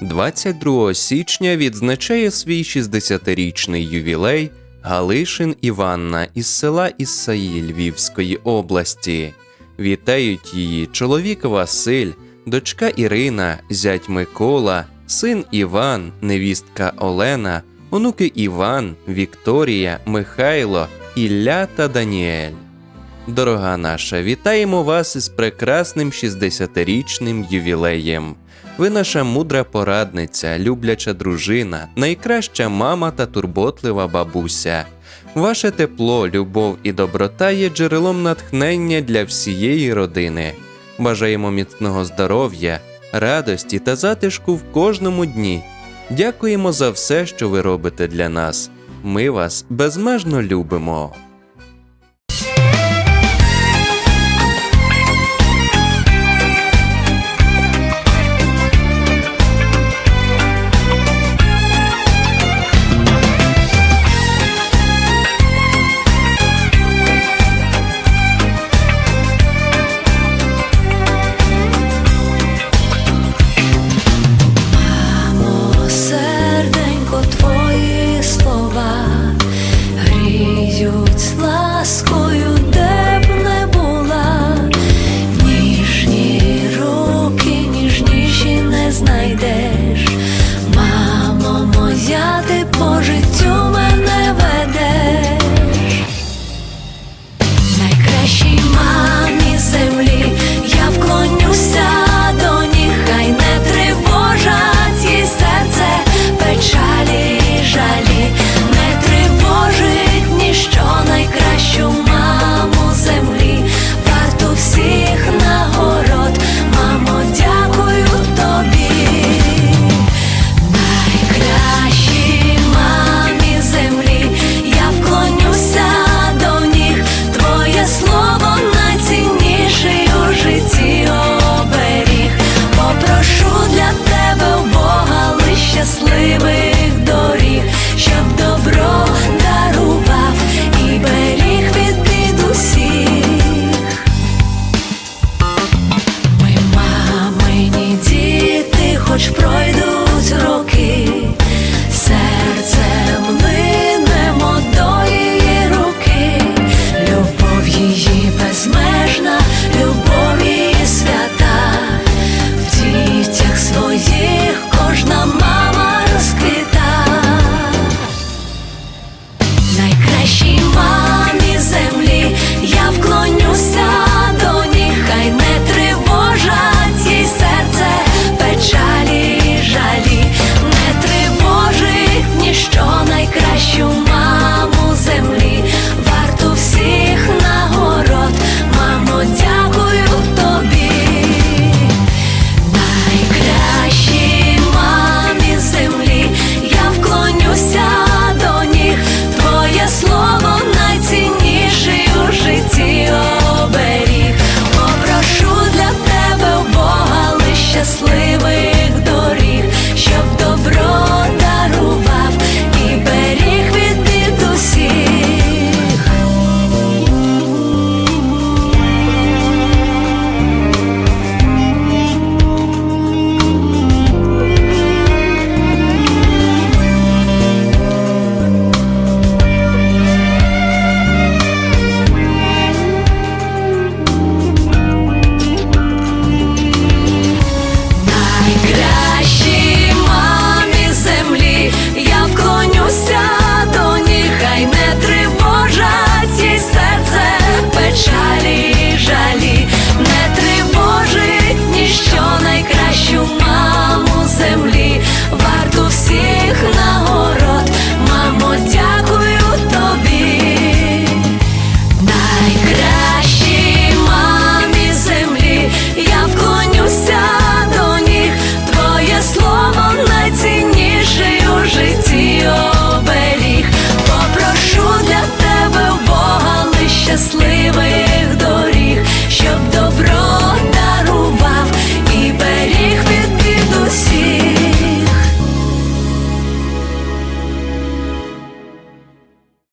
22 січня відзначає свій 60-річний ювілей Галишин Іванна із села Іссаї Львівської області. Вітають її чоловік Василь, дочка Ірина, зять Микола, син Іван, невістка Олена, онуки Іван, Вікторія, Михайло, Ілля та Даніель. Дорога наша, вітаємо вас із прекрасним 60-річним ювілеєм. Ви наша мудра порадниця, любляча дружина, найкраща мама та турботлива бабуся. Ваше тепло, любов і доброта є джерелом натхнення для всієї родини. Бажаємо міцного здоров'я, радості та затишку в кожному дні. Дякуємо за все, що ви робите для нас. Ми вас безмежно любимо. гріють ласкою, Ми живи.